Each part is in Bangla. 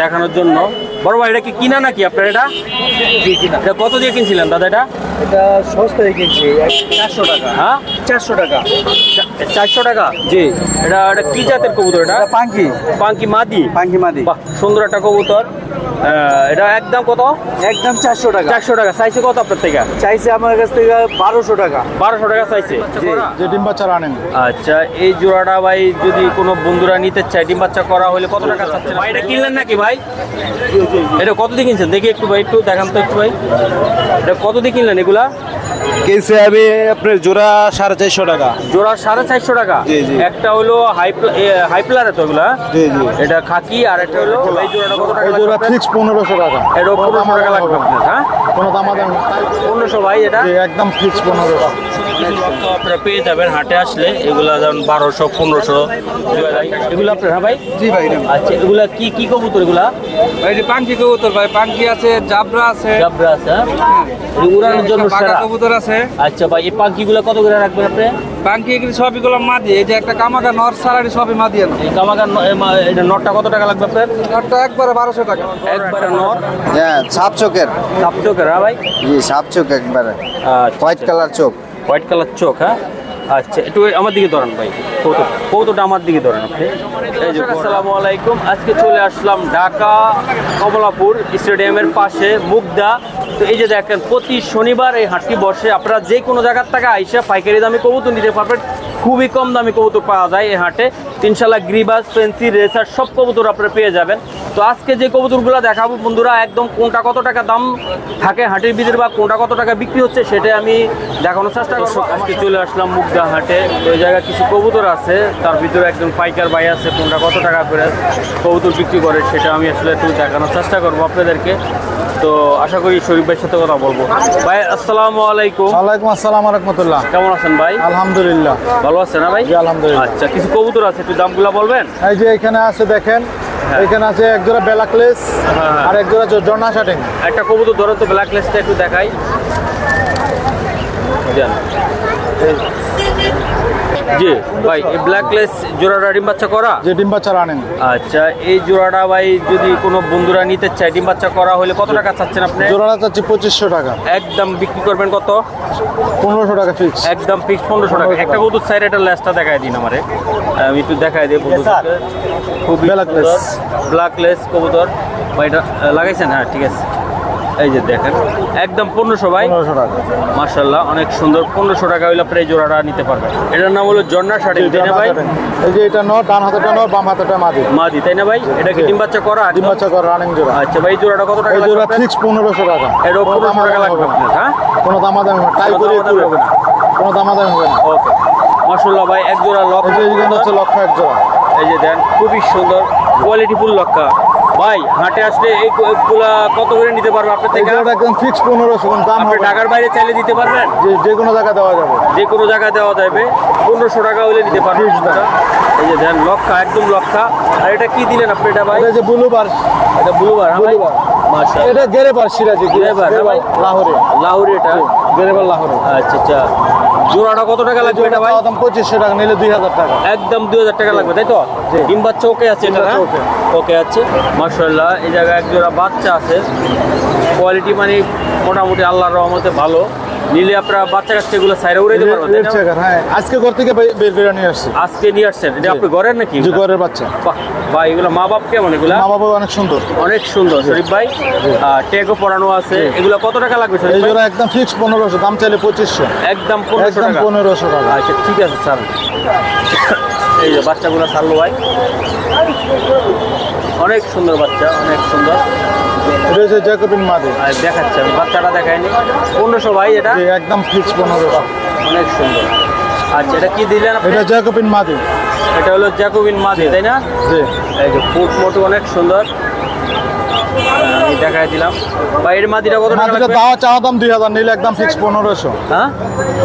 দেখানোর জন্য। বড় ভাই এটা কি কিনা নাকি আপনার এটা? এটা কত দিয়ে কিনছিলেন দাদা এটা? এটা সস্তায় কিনছি চারশো টাকা। হ্যাঁ? চারশো টাকা। চারশো টাকা? জি। এটা এটা কি জাতের কবুতর এটা পাঙ্কি। পাঙ্কি মাদি? পাঙ্কি মাদি। বাহ সুন্দর একটা কবুতর। এটা একদম কত? একদম চারশো টাকা। চারশো টাকা। চাইছে কত আপনার থেকে? চাইছে আমার কাছ থেকে বারোশো টাকা। বারোশো টাকা চাইছে যে ডিম বাচ্চা আনেন আচ্ছা এই জোড়াটা ভাই যদি কোনো বন্ধুরা নিতে চায় ডিম বাচ্চা করা হলে কত টাকা চাচ্ছে ভাই এটা কিনলেন নাকি ভাই? এটা কত দিয়ে কিনছেন? দেখি একটু ভাই একটু দেখান তো একটু ভাই। এটা কত দিয়ে কিনলেন এগুলা? কেসে আমি আপনার জোড়া সাড়ে চারশো টাকা। জোড়া সাড়ে চারশো টাকা। একটা হলো হাই হাই প্লারে তো এগুলা জি, জি। এটা খাকি আর একটা হলো এই জোড়াটা কত টাকা জোড়া? ফিক্স পনেরোশো টাকা। এটা পনেরোশো টাকা লাগবে আপনার, হ্যাঁ? কোনো দাম পনেরোশো ভাই এটা? একদম ফিক্স পনেরোশো কিছু লক্ষ্য আপনারা পেয়ে যাবেন হাটে আসলে। এগুলা যেমন বারোশো পনেরোশো এগুলো আপনার হ্যাঁ ভাই? জি ভাই আচ্ছা এগুলা কি কি কবুতর এগুলা? ভাই এটা পাঙ্কি কবুতর ভাই পাঙ্কি আছে জাবরা আছে। জাবরা আছে হ্যাঁ? উড়ানোর জন্য সেরা। কবুতর আছে। আচ্ছা ভাই এই পাখিগুলো কত করে রাখবেন আপনি? পাঙ্কি এগুলি সবই গুলো মাদি। এই যে একটা কামাকা নর সারারি সবই মাদি এই ন- এ মা- এটা নটটা কত টাকা লাগবে আপনার? নরটা একবারে বারোশো টাকা। একবারে নট হ্যাঁ সাপ চোখের সাপ চোখের হ্যাঁ ভাই? জি সাপ চোখ একবারে। আচ্ছা। হোয়াইট কালার চোখ। হোয়াইট কালার চোখ হ্যাঁ? আচ্ছা একটু আমার দিকে ধরেন ভাই কৌতুক কৌতুকটা আমার দিকে ধরেন আপনি। এই যে আসসালামু আলাইকুম আজকে চলে আসলাম ঢাকা কমলাপুর স্টেডিয়ামের পাশে মুগদা। তো এই যে দেখেন প্রতি শনিবার এই হাটটি বসে। আপনারা যে কোনো জায়গার থেকে আইসা পাইকারি দামে কবুতর নিতে পারবেন। খুবই কম দামে কবুতর পাওয়া যায় এই হাটে। তিনশালা গ্রিবাস ফেন্সি রেসার সব কবুতর আপনারা পেয়ে যাবেন। তো আজকে যে কবুতরগুলো দেখাবো বন্ধুরা একদম কোনটা কত টাকা দাম থাকে হাটের ভিতরে বা কোনটা কত টাকা বিক্রি হচ্ছে সেটাই আমি দেখানোর চেষ্টা করব। আজকে চলে আসলাম মুগদা হাটে। ওই জায়গায় কিছু কবুতর আছে তার ভিতরে একজন পাইকার ভাই আছে কোনটা কত টাকা করে কবুতর বিক্রি করে সেটা আমি আসলে একটু দেখানোর চেষ্টা করব আপনাদেরকে। তো আশা করি শরীফ ভাইয়ের সাথে কথা বলব। ভাই আসসালামু আলাইকুম। ওয়ালাইকুম আসসালাম রহমতুল্লাহ। কেমন আছেন ভাই? আলহামদুলিল্লাহ। ভালো আছেন না ভাই? আলহামদুলিল্লাহ। আচ্ছা কিছু কবুতর আছে একটু দামগুলো বলবেন এই যে এখানে আছে দেখেন এখানে আছে এক জোড়া ব্ল্যাকলেস হ্যাঁ। আর এক জোড়া জর্না শাটিং একটা কবুতর ধরো তো ব্ল্যাক লিস্টটা একটু দেখাই। জি ভাই এই ব্ল্যাক লেস জোড়াটা ডিম বাচ্চা করা? যে ডিম বাচ্চা আনেন আচ্ছা এই জোড়াটা ভাই যদি কোনো বন্ধুরা নিতে চায় ডিম বাচ্চা করা হলে কত টাকা চাচ্ছেন আপনি? জোড়াটা চাচ্ছি পঁচিশশো টাকা। একদম বিক্রি করবেন কত? পনেরোশো টাকা ফিক্স একদম ফিক্স পনেরোশো টাকা। একটা কবুতর সাইড একটা লেসটা দেখাই দিন আমারে। আমি একটু দেখাই দিই কবুতরকে খুবই Black lace। ব্ল্যাক লেস কবুতর। ভাই এটা লাগাইছেন? হ্যাঁ ঠিক আছে। এই যে দেখেন একদম পনেরোশো ভাই। পনেরোশো টাকা। মার্শাল্লাহ অনেক সুন্দর পনেরোশো টাকা হইলে আপনার এই জোড়াটা নিতে পারবেন। এটার নাম হলো জন্না শাড়ি তাই না ভাই? এই যে এটা নর ডান হাতেটা নর বাম হাতেটা মাদি। মাদি তাই না ভাই? এটা কি ডিম বাচ্চা করা ডিম বাচ্চা করে রানিং জোড়া। আচ্ছা ভাই জোড়াটা কত টাকা জোড়া ফিক্স পনেরোশো টাকা। দাম 1500 টাকা লাগবে আপনার, হ্যাঁ? কোনো দাম আদামি হবে টাই করে হবে না। কোনো দাম আদামি হবে না। ওকে। মার্শাল্লাহ ভাই এক জোড়া লক এই যে হচ্ছে লক্ষ এক জোড়া। এই যে দেন খুবই সুন্দর কোয়ালিটি ফুল লক্কা। ভাই হাটে আসলে এইগুলা কত করে নিতে পারবে আপনার থেকে? একদম ফিক্স পনেরোশো দাম হবে। ঢাকার বাইরে চাইলে দিতে পারবেন? যে কোনো জায়গায় দেওয়া যাবে। যে কোনো জায়গায় দেওয়া যাবে। পনেরোশো টাকা হলে নিতে পারবেন এই যে দেন লক্ষা একদম লক্ষা। আর এটা কি দিলেন আপনি এটা ভাই? এটা যে ব্লু বার এটা ব্লুবার হ্যাঁ bar। এটা গেরে বার সিরাজি গেরেবার, হ্যাঁ? লাহোরে। লাহোরি এটা? গেরেবার লাহোরে। আচ্ছা আচ্ছা। জোড়াটা কত টাকা লাগবে এটা ভাই? একদম 2500 টাকা নিলে দুই হাজার টাকা। একদম দুই হাজার টাকা লাগবে তাই তো? ডিম বাচ্চা ওকে আছে এটা ওকে। আছে মাশাআল্লাহ এই জায়গায় এক জোড়া বাচ্চা আছে। কোয়ালিটি মানে মোটামুটি আল্লাহর রহমতে ভালো। নিলে আপনারা বাচ্চা কাচ্চা এগুলো সাইডে উড়ে দিতে পারবেন রেড চেকার হ্যাঁ। আজকে ঘর থেকে বের করে নিয়ে আসছি। আজকে নিয়ে আসছেন? এটা আপনি ঘরের নাকি ঘরের বাচ্চা। বাহ ভাই এগুলো মা বাপ কেমন এগুলা? মা বাবা অনেক সুন্দর। অনেক সুন্দর। শরীফ ভাই টেকও পড়ানো আছে। এগুলো কত টাকা লাগবে শরীফ ভাই? জোড়া একদম ফিক্স পনেরোশো দাম চাইলে পঁচিশশো। একদম পনেরোশো একদম টাকা। পনেরোশো টাকা। আচ্ছা ঠিক আছে স্যার। এই যে বাচ্চাগুলো ছাড়লো ভাই। অনেক সুন্দর বাচ্চা অনেক সুন্দর। এটা হচ্ছে জ্যাকোবিন মাদি। দেখাচ্ছে আমি বাচ্চাটা দেখায়নি পনেরোশো ভাই এটা? একদম ফিক্স পনেরোশো। অনেক সুন্দর। আচ্ছা এটা কি দিলেন এটা জ্যাকোবিন মাদি। এটা হলো জ্যাকোবিন মাদি তাই না? জি। এই যে ফুট মোটু অনেক সুন্দর। আমি দেখাই দিলাম। বা এর মাদিটা কত টাকা লাগবে? দাম হাজার নিলে একদম ফিক্স পনেরোশো। হ্যাঁ?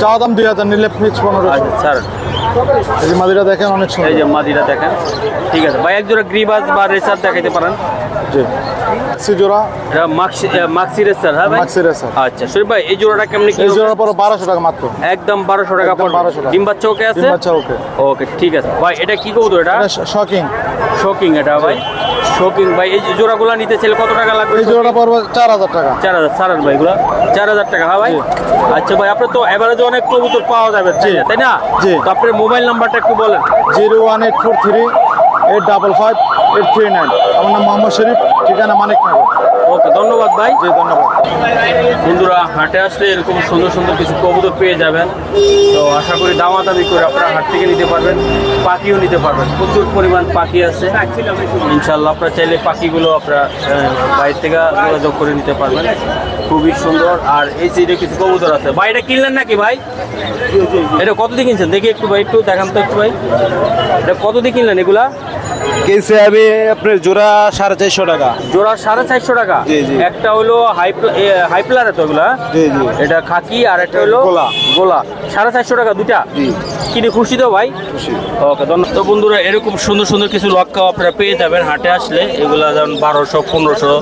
চাওয়া দাম দুই হাজার নিলে ফিক্স আচ্ছা স্যার। এই যে মাদিটা দেখেন অনেক এই যে মাদিটা দেখেন। ঠিক আছে ভাই এক জোড়া গ্রিবাজ বা রেসার দেখাইতে পারেন। জি। সি জোড়া। এটা মাক্সি মাক্সি রেসার হ্যাঁ ভাই? Maxi racer. আচ্ছা শরীফ ভাই এই জোড়াটা কেমনি কি এই জোড়া পর বারোশো টাকা মাত্র। একদম বারোশো টাকা একদম পড়বে। 1200 টাকা। ডিম বাচ্চা ওকে আছে? ডিম বাচ্চা ওকে। ওকে ঠিক আছে। ভাই এটা কি কবুতর এটা? শকিং। শোকিং এটা ভাই। শোকিং ভাই এই জোড়াগুলো নিতে চাইলে কত টাকা লাগবে? এই জোড়াটা পড়বে চার হাজার টাকা। চার হাজার চার হাজার ভাই এগুলো? চার হাজার টাকা হ্যাঁ ভাই? আচ্ছা ভাই আপনার তো এভারেজে অনেক কবুতর পাওয়া যাবে তাই না? তো আপনার মোবাইল নাম্বারটা একটু বলেন। Zero one eight double five eight three nine. আমার নাম মোহাম্মদ শরীফ ঠিকানা মানিক নগর। ওকে ধন্যবাদ ভাই। জি ধন্যবাদ। বন্ধুরা হাটে আসলে এরকম সুন্দর সুন্দর কিছু কবুতর পেয়ে যাবেন। তো আশা করি দামাদামি করে আপনারা হাট থেকে নিতে পারবেন পাখিও নিতে পারবেন। প্রচুর পরিমাণ পাখি আছে। ইনশাল্লাহ আপনারা চাইলে পাখিগুলো আপনারা বাইরে থেকে যোগাযোগ করে নিতে পারবেন। খুবই সুন্দর। আর এই সাইডে কিছু কবুতর আছে ভাই এটা কিনলেন নাকি ভাই? এটা কত দিয়ে কিনছেন? দেখি একটু ভাই একটু দেখান তো একটু ভাই। এটা কত দিয়ে কিনলেন এগুলা? কিনছে আমি আপনার জোড়া সাড়ে চারশো টাকা। জোড়া সাড়ে চারশো টাকা। একটা হলো হাই হাই প্লারে তো এগুলা। এটা খাকি আর একটা হলো গোলা। গোলা। সাড়ে চারশো টাকা দুটা। কিনে খুশি তো ভাই? ওকে ধন্যবাদ। তো বন্ধুরা এরকম সুন্দর সুন্দর কিছু লক্ষ্য আপনারা পেয়ে যাবেন হাটে আসলে। এগুলা যেমন বারোশো পনেরোশো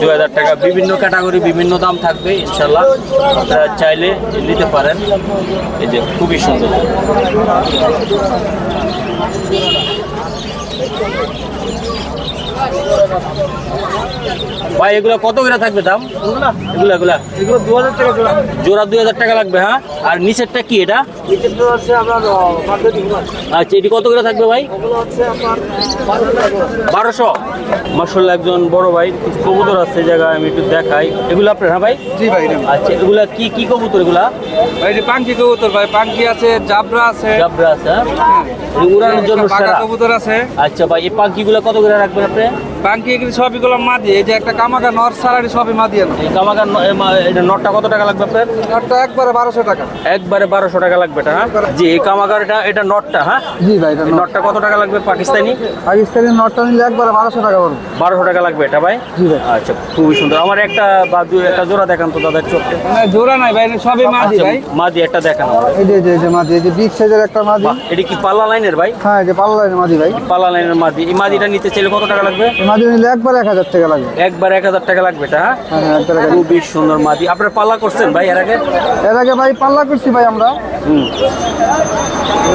দু হাজার টাকা বিভিন্ন ক্যাটাগরি বিভিন্ন দাম থাকবে ইনশাল্লাহ। আপনারা চাইলে নিতে পারেন। এই যে খুবই সুন্দর। ভাই এগুলো কত করে থাকবে দাম? এগুলা এগুলা। এগুলো দু হাজার টাকা জোড়া জোড়া দুই হাজার টাকা লাগবে হ্যাঁ? আর নিচেরটা কি এটা? আচ্ছা এটি কত করে থাকবে ভাই? বারোশো। মার্শাল্লাহ একজন বড় ভাই কিছু কবুতর আছে জায়গায় আমি একটু দেখাই। এগুলো আপনার হ্যাঁ ভাই? জি ভাই আচ্ছা এগুলা কি কি কবুতর এগুলা? ভাই যে পাঙ্কি কবুতর ভাই। পাঙ্কি আছে জাবরা আছে। জাবরা আছে হ্যাঁ? এগুলো উড়ানোর জন্য কবুতর আছে। আচ্ছা ভাই এই পাখিগুলো কত করে রাখবেন আপনি? পাঙ্কি এগুলি সবই গুলো মাদি এই যে একটা কামাকা নর সারারি সবই মাদি এই কামাকার মা- এটা নটটা কত টাকা লাগবে আপনার? নটটা একবারে বারোশো টাকা। একবারে বারোশো টাকা লাগবে এটা হ্যাঁ? জি এই কামাকারটা এটা এটা নটটা হ্যাঁ? জি ভাই এটা নটটা কত টাকা লাগবে পাকিস্তানি? পাকিস্তানি নটটা নিলে একবারে বারোশো টাকা পড়বে। বারোশো টাকা লাগবে এটা ভাই? জি ভাই। আচ্ছা খুবই সুন্দর। আমার একটা বা দুই একটা জোড়া দেখান তো দাদা চোখে জোড়া নাই ভাই সবই মাদি ভাই। মাদি একটা দেখান। এই যে এই যে, মাদি এই যে বিগ সাইজের একটা মাদি। এটা কি পাল্লা লাইনের ভাই? হ্যাঁ এই যে পাল্লা মাদি ভাই। পাল্লা লাইনের মাদি। এই মাদিটা নিতে চাইলে কত টাকা লাগবে? মাদি নিলে একবারে এক হাজার টাকা লাগবে। একবার এক হাজার টাকা লাগবে এটা হ্যাঁ? হ্যাঁ হ্যাঁ খুবই সুন্দর মাদি। আপনারা পাল্লা করছেন ভাই এর আগে? এর আগে ভাই পাল্লা করছি ভাই আমরা। হুম।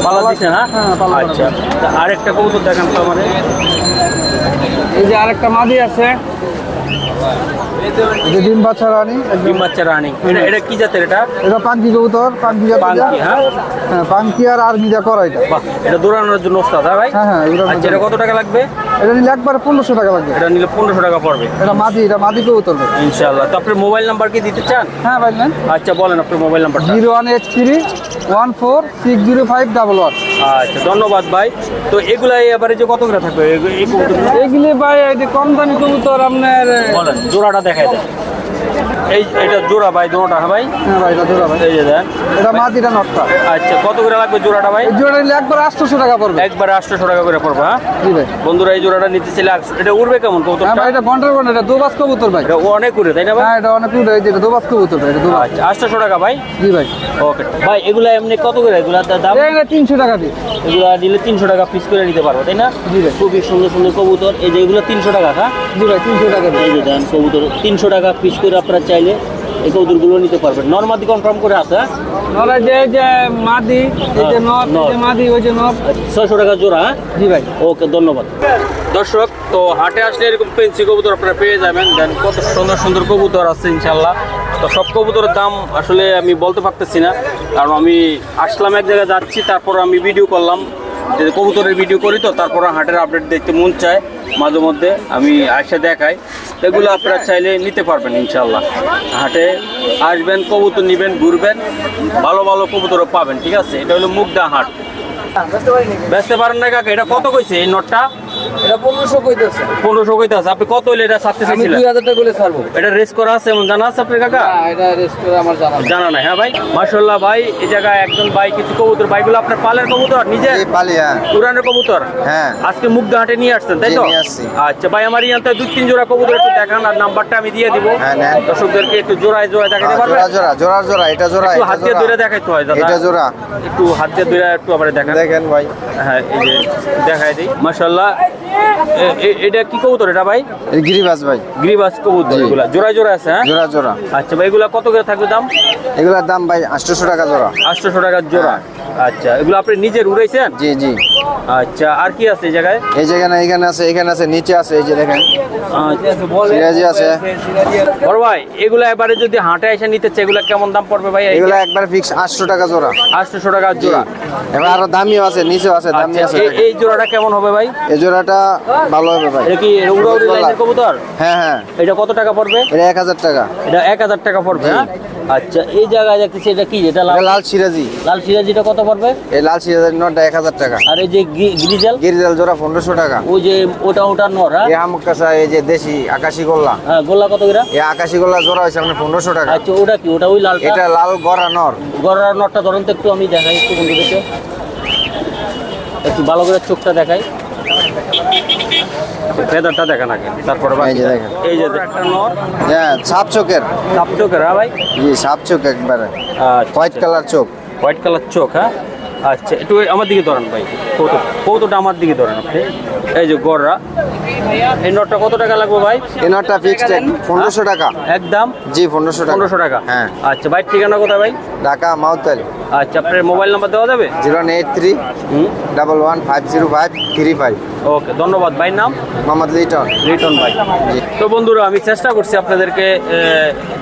পাল্লা দিচ্ছেন হ্যাঁ? হ্যাঁ, আচ্ছা। আরেকটা কবুতর দেখান তো আমাদের। এই যে আরেকটা মাদি আছে। যে ডিম বাচ্চা রানী ডিম বাচ্চা রানিং। এটা এটা কি জাতের এটা? এটা পাঙ্কি কবুতর পাঙ্কি জাত পাঙ্কি হ্যাঁ? হ্যাঁ পাঙ্কি আর আর্মি যা করা এটা। বাহ এটা দৌড়ানোর জন্য ওস্তাদ হ্যাঁ ভাই? হ্যাঁ হ্যাঁ আচ্ছা এটা কত টাকা লাগবে? এটা নিলে একবারে পনেরোশো টাকা লাগবে। এটা নিলে পনেরোশো টাকা পড়বে। এটা মাদি এটা মাদি কবুতর। ইনশাআল্লাহ। তো আপনার মোবাইল নাম্বার কি দিতে চান? হ্যাঁ ভাই আচ্ছা বলেন আপনার মোবাইল নাম্বারটা। Zero one eight three one four six zero five double one. আচ্ছা ধন্যবাদ ভাই। তো এগুলা এবারে যে কত করে থাকবে? এগুলি ভাই কম দামি কবুতর আপনার জোড়াটা দেখায় দেন। এই এটা জোড়া ভাই দুটোটা হ্যাঁ ভাই? হ্যাঁ ভাই এটা জোড়া ভাই। এই যে দেন। এটা মাদিটা নটটা আচ্ছা কত করে লাগবে জোড়াটা ভাই? জোড়া নিলে একবার আটশোশো টাকা পড়বে। একবারে আটশোশো টাকা করে পড়বে হ্যাঁ? জি ভাই। বন্ধুরা এই জোড়াটা নিতে চাইলে এটা উড়বে কেমন হ্যাঁ কবুতরটা ভাই এটা ঘণ্টার ঘণ্টা এটা দুবাস কবুতর ভাই। এটা অনেক উড়ে তাই না ভাই? হ্যাঁ এটা অনেক উঠে এই যে এটা দুবাস কবুতর ভাই এটা দুবাস। আচ্ছা টাকা ভাই? জি ভাই। ওকে ভাই এগুলা এমনি কত করে? এগুলা দাম? এটা তিনশো টাকা দিই এগুলা নিলে তিনশো টাকা পিস করে নিতে পারব তাই না? জি ভাই। খুবই সুন্দর সুন্দর কবুতর। এই যে এগুলো তিনশো টাকা হ্যাঁ? জি ভাই তিনশো টাকা দিই এই যে দেন কবুতর তিনশো টাকা পিস করে আপনারা চাইলে এই কবুতরগুলো নিতে পারবেন। নর্মাদি কনফার্ম করে আছে হ্যাঁ? নরা যে এই যে মাদি এই যে নর নর। যে মাদি ওই যে নর। ছয়শো টাকা জোড়া হ্যাঁ? জি ভাই। ওকে ধন্যবাদ। দর্শক তো হাটে আসলে এরকম পেন্সি কবুতর আপনারা পেয়ে যাবেন। দেন কত সুন্দর সুন্দর কবুতর আছে ইনশাল্লাহ তো সব কবুতরের দাম আসলে আমি বলতে পারতেছি না কারণ আমি আসলাম এক জায়গায় যাচ্ছি তারপর আমি ভিডিও করলাম। যে কবুতরের ভিডিও করি তো তারপর হাটের আপডেট দেখতে মন চায়, মাঝে মধ্যে আমি আসে দেখাই। এগুলো আপনারা চাইলে নিতে পারবেন ইনশাল্লাহ হাটে আসবেন, কবুতর নেবেন, ঘুরবেন, ভালো ভালো কবুতরও পাবেন, ঠিক আছে? এটা হলো মুগদা হাট। বেচতে পারেন না কাকা? এটা কত কইছে এই নটটা? এটা পনেরোশো কইতেছে। পনেরোশো কইতে আপনি কত হইলে এটা ছাড়তে চাইছিলেন দুই হাজার টাকা করে ছাড়বো। এটা রেস করা আছে এমন জানা আছে আপনার কাকা? হ্যাঁ এটা রেস্ট করে আমার জানা। জানা নাই হ্যাঁ ভাই? ভাই এই জায়গায় একজন ভাই কিছু কবুতর ভাইগুলো আপনার পালের কবুতর নিজে এই পালি হ্যাঁ। উড়ানের কবুতর? হ্যাঁ। আজকে মুগ্ধা হাটে নিয়ে আসছেন তাই তো? নিয়ে আসছি। আচ্ছা ভাই আমার ইয়াতে দুই তিন জোড়া কবুতর একটু দেখান আর নাম্বারটা আমি দিয়ে দিব। হ্যাঁ। দর্শকদেরকে একটু জোড়ায় জোড়ায় দেখাতে পারবেন? জোড়া জোড়া জোড়ার জোড়া এটা জোড়া একটু হাত দিয়ে ধরে দেখাইতে হয় দাদা। এটা জোড়া। একটু হাত দিয়ে ধরে একটু আবার দেখান। দেখেন ভাই। হ্যাঁ এই যে দেখাই দিই। মাশাল্লাহ এটা কি কবুতর এটা ভাই? এই গিরিবাজ ভাই। গ্রিবাস কবুতর এগুলা। জোড়ায় জোড়া আছে হ্যাঁ? জোড়া জোড়া। আচ্ছা ভাই এগুলা কত করে থাকবে দাম? এগুলোর দাম ভাই আটশোশো টাকা জোড়া। আটশোশো টাকার জোড়া। আচ্ছা এগুলো আপনি উড়াইছেন? জি জি। আচ্ছা আর কি আছে এই জায়গায়? এই যেখানে এখানে আছে এখানে আছে নিচে আছে এই যে দেখেন। সিরাজি আছে। বড় ভাই এগুলো এবারে যদি হাটে এসে নিতে চাই এগুলো কেমন দাম পড়বে ভাই? এগুলো একবার ফিক্স আটশো টাকা জোড়া। আটশোশো টাকার জি। জোড়া। এবার আরও দামিও আছে নিচেও আছে দামি আচ্ছা। আছে। এই- জোড়াটা কেমন হবে ভাই? এই জোড়াটা ভালো হবে ভাই। এটা কি উড়াউড়ি লাইনের কবুতর? হ্যাঁ হ্যাঁ। এটা কত টাকা পড়বে? এটা এক হাজার টাকা। এটা এক হাজার টাকা পড়বে হ্যাঁ? আচ্ছা এই জায়গায় দেখতেছি এটা কি? এটা লাল লাল সিরাজি। লাল সিরাজিটা কত পড়বে? এই লাল সিরাজির নোটটা এক হাজার টাকা। আর এই যে গি- গ্রিজেল? গিরিজাল জোড়া পনেরোশো টাকা। ওই যে ওটা ওটা নর হ্যাঁ? এই কাঁচা এই যে দেশি আকাশি গোল্লা। হ্যাঁ গোল্লা কত করে? এই আকাশি গোল্লা জোড়া হয়েছে আপনার পনেরোশো টাকা। আচ্ছা ওটা কি? ওটা ওই লালটা? এটা লাল গড়া নর গড়ার নটটা ধরুন তো একটু আমি দেখাই একটু বন্ধুদেরকে। একটু ভালো করে চোখটা দেখাই। ফেদারটা দেখেন আগে তারপরে এই যে বাকিটা। দেখেন। এই যে একটা নর। হ্যাঁ ছাপ চোখের। সাপ চোখের হ্যাঁ ভাই? জি ছাপ চোখ একবারে। হোয়াইট কালার চোখ। হোয়াইট কালার চোখ হ্যাঁ? আচ্ছা একটু আমার দিকে ধরেন ভাই কৌতো কৌতোটা আমার দিকে ধরেন আপনি। এই যে গড়রা এই নটটা কত টাকা লাগবে ভাই? এই নটটা ফিক্সড পনেরোশো টাকা। একদম? জি পনেরোশো টাকা। পনেরোশো টাকা? হ্যাঁ। আচ্ছা ভাই ঠিকানা কোথায় ভাই? ঢাকা মাউতাল। আচ্ছা আপনার মোবাইল নাম্বার দেওয়া যাবে? Zero eight three double one five zero five three five. Okay ধন্যবাদ। ভাই নাম? মোহাম্মদ লিটন। রিটন ভাই। জি। তো বন্ধুরা আমি চেষ্টা করছি আপনাদেরকে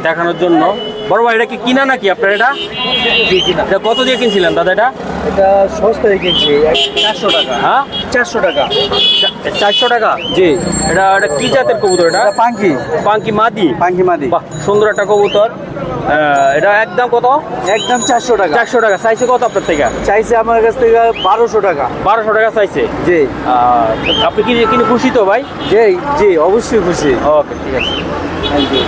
দেখানোর জন্য। বড় ভাই এটা কি কিনা নাকি আপনার এটা? এটা কত দিয়ে কিনছিলেন দাদা এটা? এটা সস্তায় কিনছি চারশো টাকা। হ্যাঁ? চারশো টাকা। চারশো টাকা? জি। এটা এটা কি জাতের কবুতর এটা? পাঙ্কি। পাঙ্কি মাদি? পাঙ্কি মাদি। বাহ সুন্দর একটা কবুতর। এটা একদম কত? একদম চারশো টাকা। চারশো টাকা। চাইছে কত আপনার থেকে? চাইছে আমার কাছ থেকে বারোশো টাকা। বারোশো টাকা চাইছে জি। আপনি কি কিনে খুশি তো ভাই? জি জি অবশ্যই খুশি। ওকে ঠিক আছে। Thank you